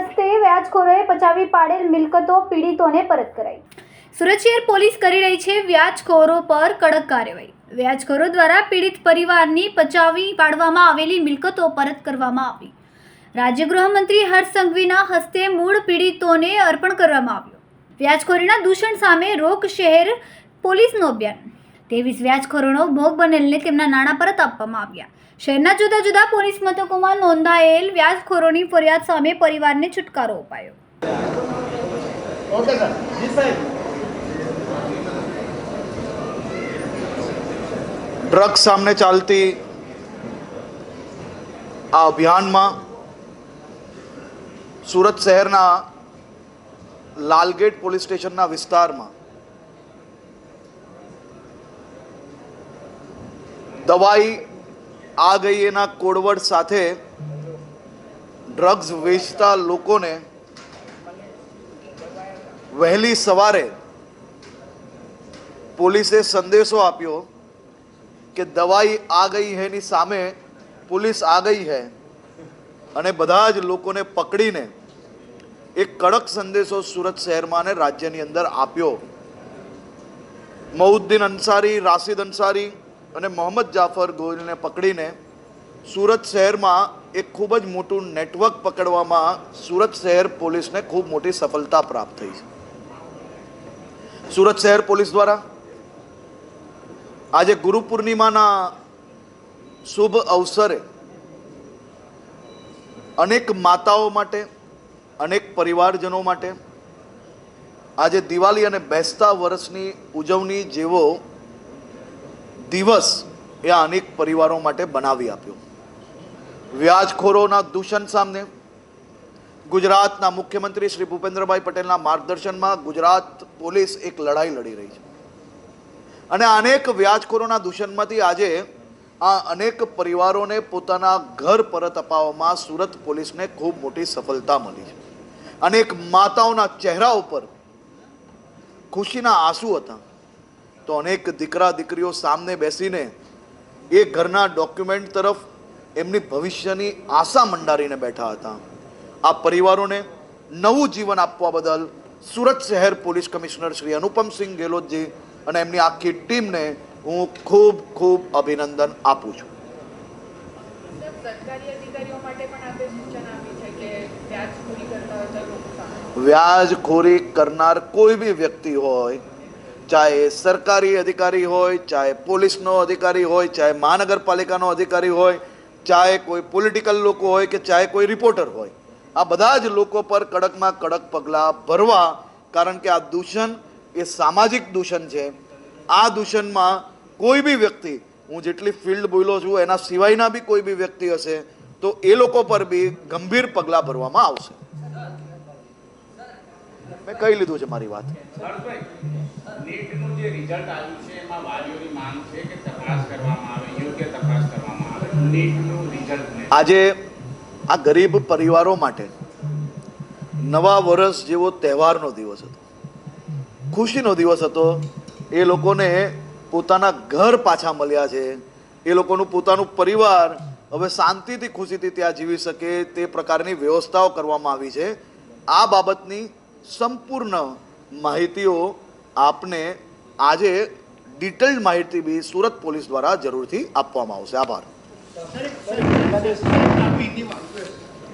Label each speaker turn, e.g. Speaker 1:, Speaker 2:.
Speaker 1: હસ્તે વ્યાજખોરોએ પચાવી પાડેલ મિલકતો પીડિતોને પરત કરાઈ. સુરત પોલીસ કરી રહી છે વ્યાજખોરો પર કડક કાર્યવાહી. વ્યાજખોરો દ્વારા પીડિત પરિવારની પચાવી પાડવામાં આવેલી મિલકતો પરત કરવામાં આવી. રાજ્ય ગૃહમંત્રી હર્ષ સંઘવીના હસ્તે મૂળ પીડિતોને અર્પણ કરવામાં આવ્યો. વ્યાજખોરીના દૂષણ સામે રોક શહેર પોલીસનું અભિયાન. ત્રેવીસ વ્યાજખોરોનો ભોગ બનેલને તેમના નાણાં પરત આપવામાં આવ્યા. શહેરના જુદા જુદા પોલીસ મથકોમાં નોંધાયેલ વ્યાજખોરોની ફરિયાદ સામે પરિવારને છુટકારો અપાયો.
Speaker 2: ડ્રગ
Speaker 3: ડ્રગ્સ સામે ચાલતી આ અભિયાનમાં સુરત શહેરના લાલગેટ પોલીસ સ્ટેશનના વિસ્તારમાં દવાઈ આ ગઈ એના કોડવડ સાથે ડ્રગ્સ વેચતા લોકોને વહેલી સવારે પોલીસે સંદેશો આપ્યો કે દવાઈ આ ગઈ હૈની સામે પોલીસ આ ગઈ હે. અને બધા જ લોકોને પકડીને એક કડક સંદેશો સુરત શહેરમાં અને રાજ્યની અંદર આપ્યો. મઉદ્દીન અંસારી, રાશિદ અંસારી અને મોહમ્મદ જાફર ગોહિલને પકડીને સુરત શહેરમાં એક ખૂબ જ મોટું નેટવર્ક પકડવામાં સુરત શહેર પોલીસને ખૂબ મોટી સફળતા પ્રાપ્ત થઈ છે. સુરત શહેર પોલીસ દ્વારા આજે ગુરુ પૂર્ણિમાના શુભ અવસરે અનેક માતાઓ માટે, અનેક પરિવારજનો માટે આજે દિવાળી અને બેસતા વર્ષની ઉજવણી જેવો દિવસ એ અનેક પરિવારો માટે બનાવી આપ્યો. વ્યાજખોરોના દૂષણ સામે ગુજરાતના મુખ્યમંત્રી શ્રી ભૂપેન્દ્રભાઈ પટેલના માર્ગદર્શનમાં ગુજરાત પોલીસ એક લડાઈ લડી રહી છે. અને અનેક વ્યાજખોરોના દૂષણમાંથી આજે આ અનેક પરિવારોને પોતાના ઘર પરત અપાવવામાં સુરત પોલીસને ખૂબ મોટી સફળતા મળી છે. અનેક માતાઓના ચહેરા ઉપર ખુશીના આંસુ હતા. તો અનેક દીકરા દીકરીઓ સામને બેસીને એ ઘરના ડોક્યુમેન્ટ તરફ એમની ભવિષ્યની આશા મંડારીને બેઠા હતા. આ પરિવારોને નવું જીવન આપવા બદલ સુરત શહેર પોલીસ કમિશનર શ્રી અનુપમસિંહ ગેહલોતજી અને એમની આખી ટીમને હું ખૂબ ખૂબ અભિનંદન આપું છું.
Speaker 4: વ્યાજખોરી
Speaker 3: કરનાર કોઈ બી વ્યક્તિ હોય ચાહે સરકારી અધિકારી હોય, ચાહે પોલીસનો અધિકારી હોય, ચાહે મહાનગરપાલિકાનો અધિકારી હોય, ચાહે કોઈ પોલિટિકલ લોકો હોય કે ચાહે કોઈ રિપોર્ટર હોય. આ બધા જ લોકો પર કડકમાં કડક પગલાં ભરવા, કારણ કે આ દૂષણ એ સામાજિક દૂષણ છે. આ દૂષણમાં કોઈ બી વ્યક્તિ, હું જેટલી ફિલ્ડ બોલ્યો છું, એના સિવાયના બી કોઈ બી વ્યક્તિ હશે, તો એ લોકો પર બી ગંભીર પગલાં ભરવામાં આવશે. મેં કહી લીધું છે મારી વાત. આજે આ ગરીબ પરિવારો માટે નવા વર્ષ જેવો તહેવારનો દિવસ હતો. ખુશીનો દિવસ હતો. એ લોકોને પોતાના ઘર પાછા મળ્યા છે. એ લોકોનું પોતાનું પરિવાર હવે શાંતિથી ખુશીથી ત્યાં જીવી શકે તે પ્રકારની વ્યવસ્થાઓ કરવામાં આવી છે. આ બાબતની સંપૂર્ણ માહિતીઓ આપને આજે ડિટેલ્ડ માહિતી બી સુરત પોલીસ દ્વારા જરૂરથી આપવામાં આવશે. આભાર.